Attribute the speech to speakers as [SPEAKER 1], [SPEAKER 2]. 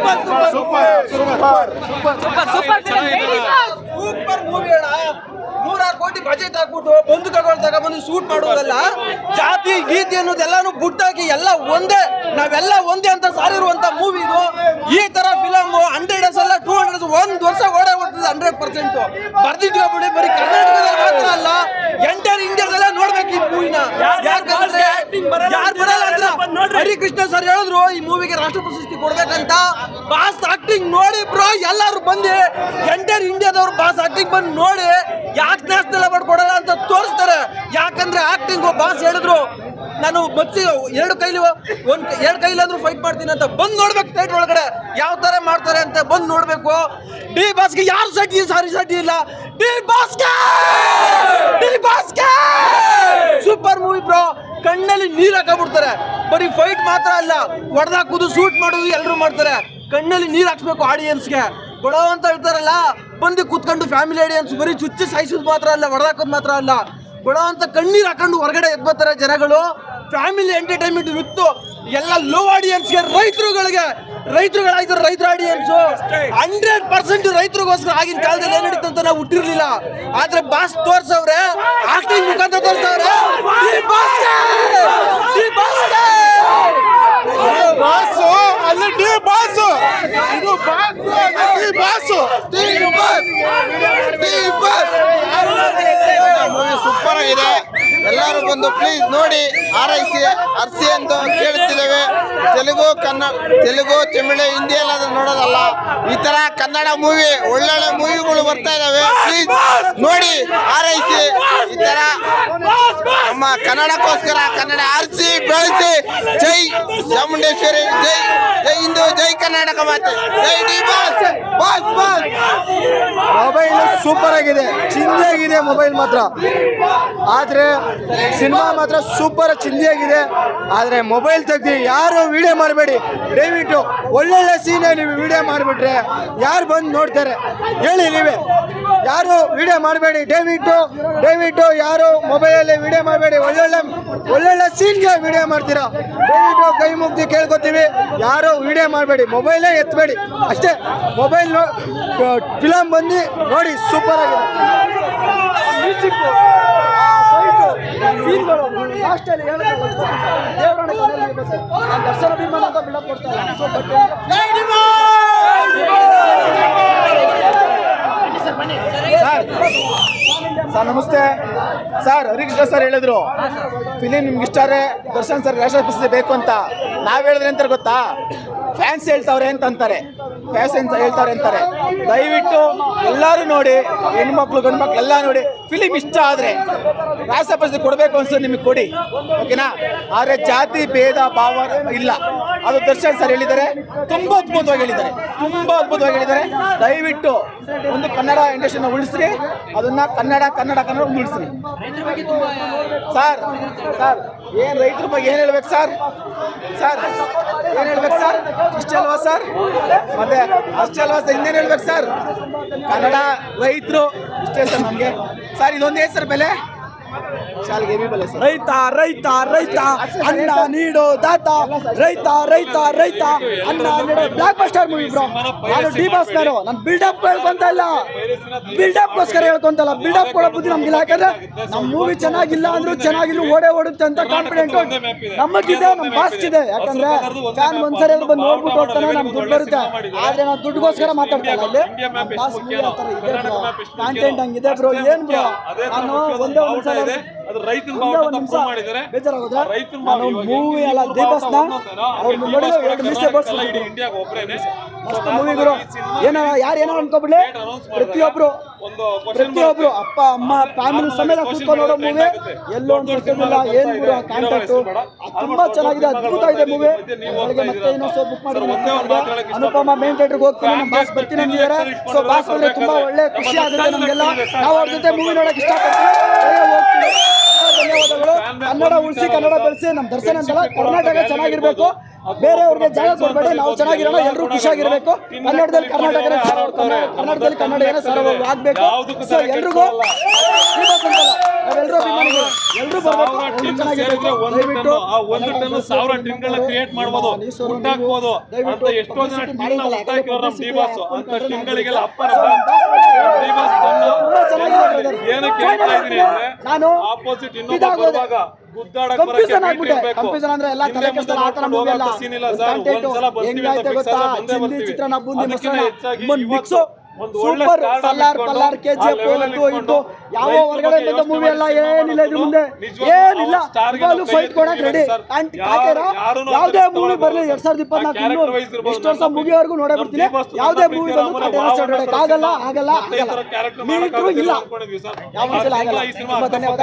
[SPEAKER 1] Super
[SPEAKER 2] super
[SPEAKER 3] super movie ಅಣ್ಣ. ನೂರಾರು ಕೋಟಿ ಬಜೆಟ್ ಹಾಕ್ಬಿಟ್ಟು ತಗೊಳ್ತಾಗ ತಗೊಂಡ್ಬಂದು ಶೂಟ್ ಮಾಡೋದಲ್ಲ ಜಾತಿ ಗೀತಿ ಅನ್ನೋದೆಲ್ಲಾನು ಬುಟ್ಟಾಕಿ ಎಲ್ಲ ಒಂದೇ ನಾವೆಲ್ಲ ಒಂದೇ ಅಂತ ಸಾರಿರುವಂತ ಮೂವಿ ಇದು. ಈ ತರ ಫಿಲಮ್ ಹಂಡ್ರೆಡ್ ಅಲ್ಲ ಟೂ ಹಂಡ್ರೆಡ್ ಒಂದ್ ವರ್ಷ ಓಡೇ ಹೋಗ್ತದೆ ಹಂಡ್ರೆಡ್ ಪರ್ಸೆಂಟ್ ಬರ್ದಿಟ್ಕೊಬಿಡಿ ಬರೀ ಕರ್ನಾಟಕದಲ್ಲಿ ಮಾತ್ರ ಅಲ್ಲ ಎಂಟರ್ ಇಂಡಿಯಾದಲ್ಲ ನೋಡ್ಬೇಕು ಈ ಮೂವಿನ ಯಾಕಂದ್ರೆ ಯಾರು ಬರಲ್ಲ ಅಂದ್ರೆ ಕೃಷ್ಣ ಸರ್ ಹೇಳಿದ್ರು, ಈ ಮೂವಿಗೆ ರಾಷ್ಟ್ರ ಪ್ರಶಸ್ತಿ ಕೊಡ್ಬೇಕಂತ. ಬಾಸ್ ಆಕ್ಟಿಂಗ್ ನೋಡಿ ಬ್ರೋ ಎಲ್ಲರೂ ಬಂದು ಎಂಟರ್ ಇಂಡಿಯಾದವ್ರು ಬಾಸ್ ಆಕ್ಟಿಂಗ್ ಬಂದು ನೋಡಿ ಯಾಕೆ ನ್ಯಾಷನಲ್ ಅವಾರ್ಡ್ ಕೊಡಲ್ಲ ಅಂತ ತೋರಿಸ್ತಾರೆ. ಯಾಕಂದ್ರೆ ಆಕ್ಟಿಂಗ್ ಬಾಸ್ ಹೇಳಿದ್ರು, ನಾನು ಬಚ್ಚಿ ಎರಡು ಕೈಲಿ ಒಂದು ಎರಡು ಕೈಲಿ ಅಂದ್ರೂ ಫೈಟ್ ಮಾಡ್ತೀನಿ ಅಂತ ಬಂದು ನೋಡ್ಬೇಕು ಸೈಟ್ ಒಳಗಡೆ. ಯಾವ ಥರ ಮಾಡ್ತಾರೆ ಅಂತ ಬಂದು ನೋಡ್ಬೇಕು. ಡಿ ಬಾಸ್ಗೆ ಯಾರು ಸಡ್ಡಿ ಸಾರಿ ಸಡ್ಡಿ ಇಲ್ಲ. ಡಿ ಬಾಸ್ಗೆ ಡಿ ಬಾಸ್ಗೆ ಸೂಪರ್ ಮೂವಿ ಬ್ರೋ ಕಣ್ಣಲ್ಲಿ ನೀರು ಹಾಕಬಿಡ್ತಾರೆ. ಬರೀ ಫೈಟ್ ಮಾತ್ರ ಅಲ್ಲ ಹೊಡೆದಾಕುದು ಶೂಟ್ ಮಾಡೋದು ಎಲ್ಲರೂ ಮಾಡ್ತಾರೆ. ಕಣ್ಣಲ್ಲಿ ನೀರು ಹಾಕ್ಸ್ಬೇಕು ಆಡಿಯನ್ಸ್ಗೆ ಬಡವ ಅಂತ ಹೇಳ್ತಾರಲ್ಲ, ಬಂದು ಕುತ್ಕೊಂಡು ಫ್ಯಾಮಿಲಿ ಆಡಿಯನ್ಸ್ ಬರೀ ಚುಚ್ಚಿ ಸಾಯಿಸೋದು ಮಾತ್ರ ಅಲ್ಲ ಹೊಡೆದಾಕೋದು ಮಾತ್ರ ಅಲ್ಲ. ಬಡವ ಅಂತ ಕಣ್ಣೀರು ಹಾಕೊಂಡು ಹೊರಗಡೆ ಎದ್ದು ಬರ್ತಾರೆ ಜನಗಳು. ಫ್ಯಾಮಿಲಿ ಎಂಟರ್ಟೈನ್ಮೆಂಟ್ ವಿತ್ತು. ಎಲ್ಲ ಲೋ ಆಡಿಯನ್ಸ್ಗೆ ರೈತರುಗಳಿಗೆ ರೈತರುಗಳಾಗಿದ್ದಾರೆ ರೈತರ ಆಡಿಯನ್ಸ್ ಹಂಡ್ರೆಡ್ ಪರ್ಸೆಂಟ್ ರೈತರಿಗೋಸ್ಕರ ಆಗಿನ ಕಾಲದಲ್ಲಿ ಏನ್ ನಡೀತು ಅಂತ ನಾವು ಹುಟ್ಟಿರ್ಲಿಲ್ಲ. ಆದ್ರೆ ಬಾಸ್ ತೋರ್ಸವ್ರೆ ಆಕ್ಟಿಂಗ್ ಮುಖಾಂತರ ತೋರ್ಸವ್ರೆ!
[SPEAKER 1] ಬಾಸು ಅಲ್ಲಿ ಡಿ ಬಾಸು. ಇದು boss D boss. D boss. D boss. Movie super ಆಗಿದೆ. ಬಂದು ಪ್ಲೀಸ್ ನೋಡಿ ಆರೈಸಿ ಅರ್ಸಿ ಅಂತ ಕೇಳ್ತಿದ್ದೇವೆ. ತೆಲುಗು, ಕನ್ನಡ, ತೆಲುಗು, ತಮಿಳು, ಹಿಂದಿ ಎಲ್ಲ ನೋಡೋದಲ್ಲ. ಈ ತರ ಕನ್ನಡ ಮೂವಿ ಒಳ್ಳೊಳ್ಳೆ ಮೂವಿಗಳು ಬರ್ತಾ ಇದಾವೆ. ಪ್ಲೀಸ್ ನೋಡಿ ಆರೈಸಿ ಈ ತರ ನಮ್ಮ ಕನ್ನಡಕ್ಕೋಸ್ಕರ ಕನ್ನಡ ಆರಿಸಿ, ಬೆಳೆಸಿ. ಜೈ ಚಾಮುಂಡೇಶ್ವರಿ, ಜೈ ಜೈ ಹಿಂದೂ, ಜೈ ಕರ್ನಾಟಕ ಮಾತೆ. ಜೈ ಡಿ
[SPEAKER 4] ಮೊಬೈಲ್ ಸೂಪರ್ ಆಗಿದೆ. ಚಿಂದಿಯಾಗಿದೆ ಮೊಬೈಲ್ ಮಾತ್ರ. ಆದರೆ ಸಿನಿಮಾ ಮಾತ್ರ ಸೂಪರ್ ಚಿಂದಿಯಾಗಿದೆ ಆದರೆ ಮೊಬೈಲ್ ತೆಗ್ದು ಯಾರು ವಿಡಿಯೋ ಮಾಡಬೇಡಿ. ದಯವಿಟ್ಟು ಒಳ್ಳೊಳ್ಳೆ ಸೀನೇ ನೀವು ವಿಡಿಯೋ ಮಾಡಿಬಿಟ್ರೆ ಯಾರು ಬಂದು ನೋಡ್ತಾರೆ? ಹೇಳಿ ನೀವೇ. ಯಾರು ವಿಡಿಯೋ ಮಾಡಬೇಡಿ. ದಯವಿಟ್ಟು ದಯವಿಟ್ಟು ಯಾರು ಮೊಬೈಲಲ್ಲಿ ವಿಡಿಯೋ ಮಾಡಬೇಡಿ. ಒಳ್ಳೊಳ್ಳೆ ಒಳ್ಳೊಳ್ಳೆ ಸೀನ್ಗೆ ವಿಡಿಯೋ ಮಾಡ್ತೀರಾ? ದಯವಿಟ್ಟು ಕೈ ಮುಗ್ದು ಕೇಳ್ಕೊತೀವಿ. ಯಾರು ವಿಡಿಯೋ ಮಾಡಬೇಡಿ. ಮೊಬೈಲೇ ಎತ್ತಬೇಡಿ ಅಷ್ಟೇ. ಮೊಬೈಲ್ ಫಿಲಮ್ ಬಂದು ನೋಡಿ ಸೂಪರ್ ಆಗಿದೆ. ಸರ್, ನಮಸ್ತೆ. ಸರ್ ಹರಿಕೃಷ್ಣ ಸರ್ ಹೇಳಿದ್ರು. ಫಿಲಿಮ್ ನಿಮ್ಗೆ ಇಷ್ಟ ಆದರೆ ದರ್ಶನ್ ಸರ್ ರಾಷ್ಟ್ರ ಪ್ರಶಸ್ತಿ ಬೇಕು ಅಂತ. ನಾವು ಹೇಳಿದ್ರೆ ಅಂತಾರೆ ಗೊತ್ತಾ? ಫ್ಯಾನ್ಸ್ ಹೇಳ್ತಾವ್ರೆ ಅಂತ ಅಂತಾರೆ. ಅಂತ ಹೇಳ್ತಾರೆ ಅಂತಾರೆ. ದಯವಿಟ್ಟು ಎಲ್ಲರೂ ನೋಡಿ, ಹೆಣ್ಮಕ್ಳು ಗಂಡು ಮಕ್ಳು ಎಲ್ಲ ನೋಡಿ. ಫಿಲಿಮ್ ಇಷ್ಟ ಆದರೆ ಪ್ರಶಸ್ತಿ ಕೊಡಬೇಕು ಅನ್ಸೋದು ನಿಮಗೆ ಕೊಡಿ. ಓಕೆನಾ? ಆದರೆ ಜಾತಿ, ಭೇದ, ಭಾವ ಇಲ್ಲ. ಅದು ದರ್ಶನ್ ಸರ್ ಹೇಳಿದ್ದಾರೆ. ತುಂಬ ಅದ್ಭುತವಾಗಿ ಹೇಳಿದ್ದಾರೆ. ತುಂಬ ಅದ್ಭುತವಾಗಿ ಹೇಳಿದ್ದಾರೆ. ದಯವಿಟ್ಟು ಒಂದು ಕನ್ನಡ ಇಂಡಸ್ಟ್ರಿನ ಉಳಿಸ್ರಿ. ಅದನ್ನ ಕನ್ನಡ ಕನ್ನಡ ಕನ್ನಡ ಉಳಿಸ್ರಿ. ಸರ್ ಸರ್ ಏನು ರೈತರ ಬಗ್ಗೆ ಏನು ಹೇಳ್ಬೇಕು ಸರ್ ಸರ್ ಏನು ಹೇಳ್ಬೇಕು ಸರ್ ಇಷ್ಟೇ ಅಲ್ವಾ ಸರ್? ಮತ್ತೆ ಅಷ್ಟೇ ಅಲ್ವಾ ಸರ್? ಇನ್ನೇನು ಹೇಳ್ಬೇಕು ಸರ್? ಕನ್ನಡ ರೈತರು ಇಷ್ಟೇ ಸರ್ ನಮಗೆ. ಸರ್, ಇದೊಂದೇ ಸರ್ ಬೆಲೆ ಶಾಲೆಗೆ ಹೆವಿ ಬೆಲೆ ಸರ್
[SPEAKER 5] ರೈತ ರೈತ ರೈತ, ಅನ್ನ ನೀಡೋ ದಾತ. ರೈತ ರೈತ ರೈತ, ಅನ್ನ ನೀಡೋ ಬ್ಲಾಕ್ ಬಸ್ಟರ್ ಮೂವಿ ಬ್ರೋ ನಾನು ಡಿ ಬಾಸ್ ನಾನು. ನಾನು ಬಿಲ್ಡಪ್ ಹೇಳ್ಕೊಂತ ಇಲ್ಲ. ಬಿಲ್ಡಪ್ ಗೋಸ್ಕರ ಹೇಳ್ಕೊಂತಲ್ಲ ಬಿಲ್ಡಪ್ ಕೊಡೋ ಬುದ್ಧಿ ನಮ್ಗಿಲ್ಲ. ಯಾಕಂದ್ರೆ ನಮ್ಮ ಮೂವಿ ಚೆನ್ನಾಗಿಲ್ಲ ಅಂದ್ರೂ ಚೆನ್ನಾಗಿದ್ರು ಓಡೇ ಓಡುತ್ತೆ ಅಂತ ಕಾನ್ಫಿಡೆಂಟ್ ನಮಗಿದೆ ನಮ್ಮ ಬಾಸ್ಟ್ ಇದೆ. ಯಾಕಂದ್ರೆ ಫ್ಯಾನ್ ಒಂದ್ಸರಿ ಆದ್ರೂ ಬಂದು ನೋಡ್ಬಿಟ್ಟು ಹೋಗ್ತಾನೆ ನಮ್ ದುಡ್ಡು ಬರುತ್ತೆ. ಆದ್ರೆ ನಾವು ದುಡ್ಡುಗೋಸ್ಕರ ಮಾತಾಡ್ತೇವೆ ಅಲ್ಲಿ ಬ್ರೋ ಕಾಂಟೆಂಟ್ ಹಂಗಿದೆ ಬ್ರೋ ಏನ್ ಬ್ರೋ ನಾನು ಒಂದೇ ಒಂದು ಸಲ
[SPEAKER 6] ಅದು ರೈತನ ಮಾಡಿದ್ದಾರೆ ರೈತನ
[SPEAKER 5] ಮೂವಿ ಅಲ್ಲ ದೀಪಸ್ನ ಅವ್ರು ನೋಡಿ ಎರಡು ಮೀಸೆ
[SPEAKER 6] ಇಡೀ
[SPEAKER 5] ಬರ್ಸ್ಬಿಟ್ಟು
[SPEAKER 6] ಇಂಡಿಯಾಗ ಒಬ್ಬರೇನೆ
[SPEAKER 5] ಮಸ್ತ್ ಮೂವಿಗಳು ಏನಾರ ಯಾರು ಏನೋ ಅನ್ಕೋಬಿಡ್ಲಿ? ಪ್ರತಿಯೊಬ್ರು ಪ್ರತಿಯೊಬ್ರು ಅಪ್ಪ ಅಮ್ಮ ಫ್ಯಾಮಿಲಿ ಸಮೇತ ಕೂತ್ಕೊಂಡು ನೋಡೋ ಮೂವಿ ಎಲ್ಲೋ ಒಂದು ಗೊತ್ತಿಲ್ಲ ಏನ್ ಗುರು ಕಾಂಟ್ಯಾಕ್ಟು ತುಂಬಾ ಚೆನ್ನಾಗಿದೆ ಅದ್ಭುತ ಇದೆ ಮೂವಿ ಬೆಳಗ್ಗೆ ಮತ್ತೆ ಇನ್ನೊಂದು ಶೋ ಬುಕ್ ಮಾಡಿದ್ರೆ ಅನುಪಮ ಮೇನ್ ಥಿಯೇಟರ್ಗೆ ಹೋಗ್ತೀನಿ ನಮ್ಮ ಬಾಸ್ ಬರ್ತೀನಿ ಅಂದಿದ್ದಾರೆ. ಸೊ ಬಾಸ್ ಬಂದ್ರೆ ತುಂಬಾ ಒಳ್ಳೆ ಖುಷಿ ಆಗುತ್ತೆ ನಮಗೆಲ್ಲ. ನಾವು ಅವ್ರ ಜೊತೆ ಮೂವಿ ನೋಡಕ್ ಇಷ್ಟಪಡ್ತೀವಿ ಹೋಗ್ತೀವಿ ಧನ್ಯವಾದಗಳು. ಕನ್ನಡ ಉಳಿಸಿ ಕನ್ನಡ ಬೆಳೆಸಿ ನಮ್ಮ ದರ್ಶನ ಅಂತಲ್ಲ ಕರ್ನಾಟಕ ಚೆನ್ನಾಗಿರ್ಬೇಕು. ಬೇರೆಯವ್ರಿಗೆ ಜಾಗ ಕೊಡಬೇಡಿ ನಾವು ಚೆನ್ನಾಗಿರೋಣ ಎಲ್ಲರೂ ಖುಷಿಯಾಗಿರಬೇಕು. ಕನ್ನಡದಲ್ಲಿ ಕರ್ನಾಟಕ ಕನ್ನಡದಲ್ಲಿ ಕನ್ನಡ ಏನೋ ಆಗ್ಬೇಕು ಸೊ ಎಲ್ರಿಗೂ ನಾವೆಲ್ಲರೂ ಅಭಿಮಾನಿಗಳು ಎಲ್ಲರೂ
[SPEAKER 2] ಟಿನ್
[SPEAKER 5] ದಯವಿಟ್ಟು
[SPEAKER 2] ಆ ಒಂದು ಟನ್ ಸಾವಿರ ಟಿನ್ಗಳನ್ನ ಕ್ರಿಯೇಟ್
[SPEAKER 5] ಸರ್
[SPEAKER 2] ಊಟ ಅಂತ ಎಷ್ಟೋ ಜನ ಟಿನ್ ನಮ್ಮ ಅಂತ ಅಪ್ಪ. ಏನಕ್ಕೆ ಹೇಳ್ತಾ ಇದೀನಿ ಅಂದ್ರೆ ಆಪೋಸಿಟ್ ಇನ್ನೊಬ್ಬ
[SPEAKER 5] ಇದಾಗೋದೆ.
[SPEAKER 2] ಬರುವಾಗ ಗುದ್ದಾಡಕ್
[SPEAKER 5] Confusion
[SPEAKER 2] ಬರಕ್ಕೆ
[SPEAKER 5] ಆಗ್ಬಿಟ್ಟೆ. ಅಂದ್ರೆ ಎಲ್ಲ ತಲೆ ಆ
[SPEAKER 2] ತರ
[SPEAKER 5] ಮೂವಿ ಎಲ್ಲ.
[SPEAKER 2] ಹೋಗೋ ಇಲ್ಲ ಸರ್. ಒಂದ್ಸಲ ಬರ್ತೀವಿ ಅಂತ ಆದ್ರೆ ಬಂದೇ ಬರ್ತೀವಿ. ಅದಕ್ಕಿಂತ ಹೆಚ್ಚಾಗಿ
[SPEAKER 5] ಸೂಪರ್
[SPEAKER 2] ಸಲ್ಲಾರ್
[SPEAKER 5] ಪಲ್ಲಾರ್ ಕೆ ಜಿ ಎಫ್ ಅದು ಇದು ಯಾವ ಹೊರಗಡೆ ಬಂದ ಮೂವಿ ಎಲ್ಲ ಏನಿಲ್ಲ ಇದ್ರ ಮುಂದೆ. ಏನಿಲ್ಲ. ಇವಾಗಲೂ ಫೈಟ್ ಕೊಡಕ್ ರೆಡಿ ಕಾಕೇರ ಯಾವುದೇ ಮೂವಿ ಬರಲಿ ಎರಡ್ ಸಾವಿರದ ಇಪ್ಪತ್ನಾಲ್ಕು ಇನ್ನೂ. ಎಷ್ಟು ವರ್ಷ ಮುಗಿಯೋವರೆಗೂ ನೋಡೇ ಬಿಡ್ತೀನಿ. ಯಾವುದೇ ಮೂವಿ ಬಂದು ಆಗಲ್ಲ ಆಗಲ್ಲ ಆಗಲ್ಲ. ಮೀಟ್ರು ಇಲ್ಲ. ಯಾವ ಆಗಲ್ಲ. ತುಂಬಾ ಧನ್ಯವಾದ